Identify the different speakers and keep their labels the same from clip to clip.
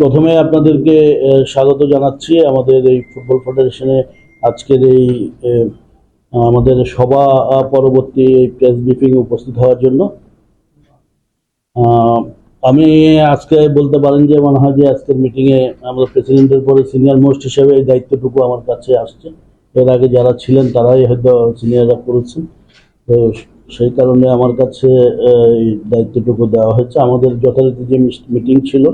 Speaker 1: প্রথমে আপনাদেরকে স্বাগত জানাচ্ছি আমাদের এই ফুটবল ফেডারেশনে। আজকের এই আমাদের সভা পরবর্তী এই প্রেস ব্রিফিং উপস্থিত হওয়ার জন্য। আমি আজকে বলতে পারেন যে মনে হয় যে আজকের মিটিংয়ে আমাদের প্রেসিডেন্টের পরে সিনিয়র মোস্ট হিসেবে এই দায়িত্বটুকু আমার কাছে আসছে। এর আগে যারা ছিলেন, তারাই হয়তো সিনিয়ররা করেছেন। তো সেই কারণে আমার কাছে এই দায়িত্বটুকু দেওয়া হয়েছে। আমাদের যথারীতি যে মিটিং ছিল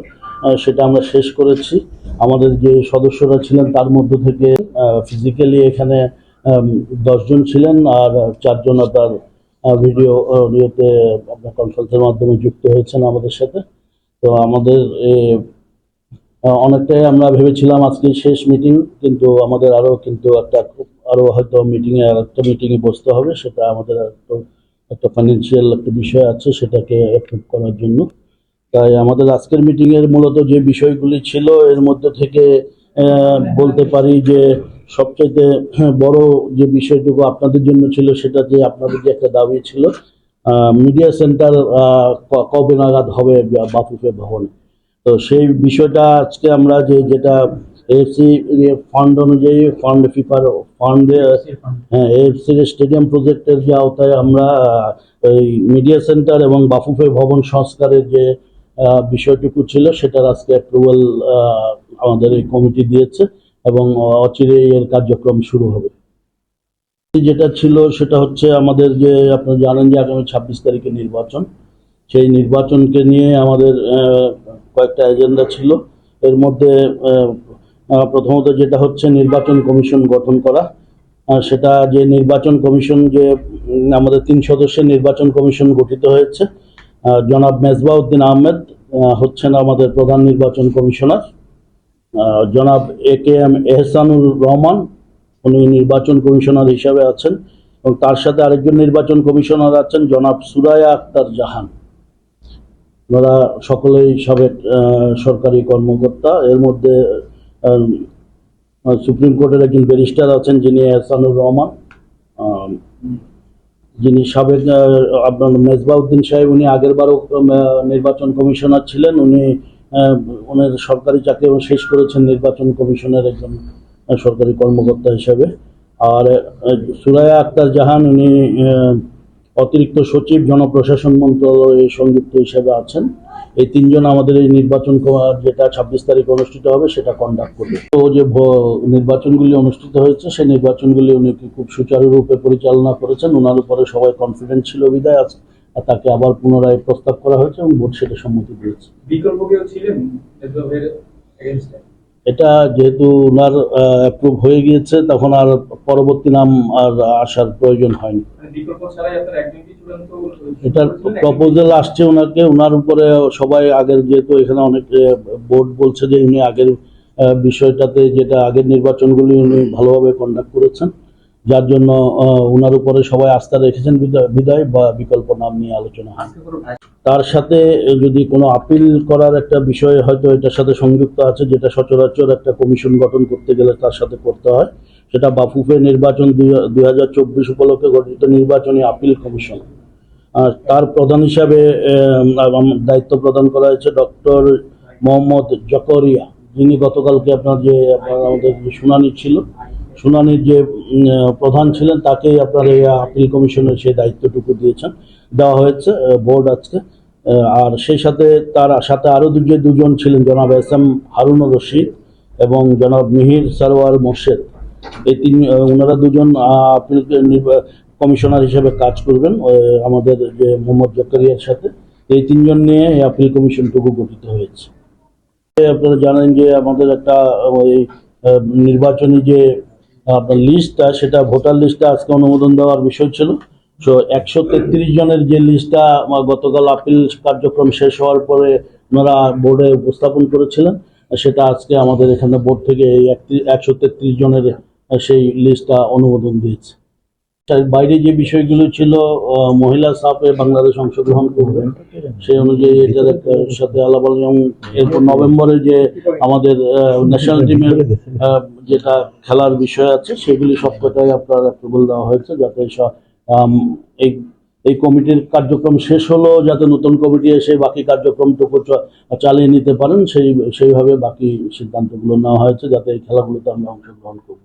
Speaker 1: সেটা আমরা শেষ করেছি। আমাদের যে সদস্যরা ছিলেন, তার মধ্য থেকে ফিজিক্যালি এখানে দশজন ছিলেন আর চারজন আপনার ভিডিও ইয়েতে আপনার কনফারেন্সের মাধ্যমে যুক্ত হয়েছেন আমাদের সাথে। তো আমাদের অনেকটাই আমরা ভেবেছিলাম আজকে শেষ মিটিং কিন্তু আমাদের আরও কিন্তু একটা আরও হয়তো মিটিংয়ে আর একটা মিটিংয়ে বসতে হবে, সেটা আমাদের একটু একটা ফাইন্যান্সিয়াল একটা বিষয় আছে সেটাকে অ্যাপ্রুভ করার জন্য। তাই আমাদের আজকের মিটিংয়ের মূলত যে বিষয়গুলি ছিল, এর মধ্যে থেকে বলতে পারি যে সবচেয়ে বড় যে বিষয়টুকু আপনাদের জন্য ছিল সেটা যে আপনাদের যে একটা দাবি ছিল মিডিয়া সেন্টার কবে নাগাদ হবে বাফুফে ভবনে। তো সেই বিষয়টা আজকে আমরা যে, যেটা এএফসি ফান্ড অনুযায়ী ফান্ড ফিফার ফান্ডে হ্যাঁ এএফসির স্টেডিয়াম প্রজেক্টের যে আওতায় আমরা এই মিডিয়া সেন্টার এবং বাফুফে ভবন সংস্কারের যে বিষয়টুকু ছিল সেটার আজকে অ্যাপ্রুভাল আমাদের এই কমিটি দিয়েছে এবং অচিরে এর কার্যক্রম শুরু হবে। যেটা ছিল সেটা হচ্ছে আমাদের যে আপনারা জানেন যে আগামী ছাব্বিশ তারিখে নির্বাচন। সেই নির্বাচনকে নিয়ে আমাদের কয়েকটা এজেন্ডা ছিল। এর মধ্যে প্রথমত যেটা হচ্ছে নির্বাচন কমিশন গঠন করা। সেটা যে নির্বাচন কমিশন যে আমাদের তিন সদস্যের নির্বাচন কমিশন গঠিত হয়েছে জনাব মেজবাউদ্দিন আহমেদ হচ্ছেন আমাদের প্রধান নির্বাচন কমিশনার। জনাব A K M Ehsanur Rahman, উনি নির্বাচন কমিশনার হিসাবে আছেন এবং তার সাথে আরেকজন নির্বাচন কমিশনার আছেন জনাব সুরায়া আক্তার জাহান। ওনারা সকলেই সাবেক সরকারি কর্মকর্তা। এর মধ্যে সুপ্রিম কোর্টের একজন ব্যারিস্টার আছেন যিনি এহসানুর রহমান। যিনি সাবেক আপনার মেজবাউদ্দিন সাহেব, উনি আগের বারও নির্বাচন কমিশনার ছিলেন। উনি ওনার সরকারি চাকরি শেষ করেছেন নির্বাচন কমিশনের একজন সরকারি কর্মকর্তা হিসাবে। আর সুরায়া আক্তার জাহান, উনি অতিরিক্ত সচিব, জনপ্রশাসন মন্ত্রণালয়ে সংযুক্ত হিসাবে আছেন। এই তিনজন আমাদের এই নির্বাচন যেটা ছাব্বিশ তারিখ অনুষ্ঠিত হবে, সেটা কন্ডাক্ট করবে। তো যে নির্বাচনগুলি অনুষ্ঠিত হয়েছে, সেই নির্বাচনগুলি উনি খুব সুচারুরূপে পরিচালনা করেছেন ওনার উপরে সবাই কনফিডেন্ট ছিল বিদায় আছে আর তাকে আবার পুনরায় প্রস্তাব করা হয়েছে এবং ভোট সেটা সম্মতি দিয়েছে।
Speaker 2: বিকল্প কেউ ছিলেন
Speaker 1: এটা যেহেতু ওনার অ্যাপ্রুভ হয়ে গিয়েছে তখন আর পরবর্তী নাম আর আসার প্রয়োজন হয়নি।
Speaker 2: মানে
Speaker 1: এটার প্রপোজাল আসছে ওনাকে ওনার উপরে সবাই আগের যেহেতু এখানে অনেক বোর্ড বলছে যে উনি আগের বিষয়টাতে যেটা আগের নির্বাচনগুলি উনি ভালোভাবে কন্ডাক্ট করেছেন। যার জন্য ওনার উপরে সবাই আস্থা রেখেছেন বিদায়- বা বিকল্প নাম নিয়ে আলোচনা হয়। তার সাথে যদি কোনো আপিল করার একটা বিষয় হয়তো এটার সাথে সংযুক্ত আছে যেটা সচরাচর একটা কমিশন গঠন করতে গেলে তার সাথে করতে হয় সেটা বাফুফে নির্বাচন দুই হাজার চব্বিশ উপলক্ষে গঠিত নির্বাচনী আপিল কমিশন। আর তার প্রধান হিসাবে দায়িত্ব প্রদান করা হয়েছে ডক্টর মোহাম্মদ জকরিয়া যিনি গতকালকে আপনার যে আমাদের শুনানি ছিল শুনানির যে প্রধান ছিলেন তাকেই আপনার এই আপিল কমিশনের সেই দায়িত্বটুকু দিয়েছেন, দেওয়া হয়েছে বোর্ড আজকে। আর সেই সাথে তার সাথে আরও যে দুজন ছিলেন, জনাব এস এম হারুনুর রশিদ এবং জনাব মিহির সারোয়ার মোর্শেদ, এই তিন ওনারা দুজন আপিল কমিশনার হিসেবে কাজ করবেন আমাদের যে মোহাম্মদ জকারিয়ার সাথে। এই তিনজন নিয়ে এই আপিল কমিশনটুকু গঠিত হয়েছে। আপনারা জানেন যে আমাদের একটা, ওই নির্বাচনী যে আপনার লিস্টটা সেটা ভোটার লিস্টটা আজকে অনুমোদন দেওয়ার বিষয় ছিল। সো একশো তেত্রিশ জনের যে লিস্টটা গতকাল আপিল কার্যক্রম শেষ হওয়ার পরে ওনারা বোর্ডে উপস্থাপন করেছিলেন। সেটা আজকে আমাদের এখানে বোর্ড থেকে এই একশো তেত্রিশ জনের সেই লিস্টটা অনুমোদন দিয়েছে। তার বাইরে যে বিষয়গুলো ছিল মহিলা সাপে বাংলাদেশ অংশগ্রহণ করবে, সেই অনুযায়ী এটার একটা সাথে আলাপ এবং এরপর নভেম্বরে যে আমাদের ন্যাশনাল টিমের যেটা খেলার বিষয় আছে, সেগুলি সবকটাই আপনার অ্যাপ্রুভাল দেওয়া হয়েছে, যাতে এই এই কমিটির কার্যক্রম শেষ হলো যাতে নতুন কমিটি এসে বাকি কার্যক্রমটুকু চালিয়ে নিতে পারেন, সেই, সেইভাবে বাকি সিদ্ধান্তগুলো নেওয়া হয়েছে, যাতে এই খেলাগুলোতে আমরা অংশগ্রহণ করব।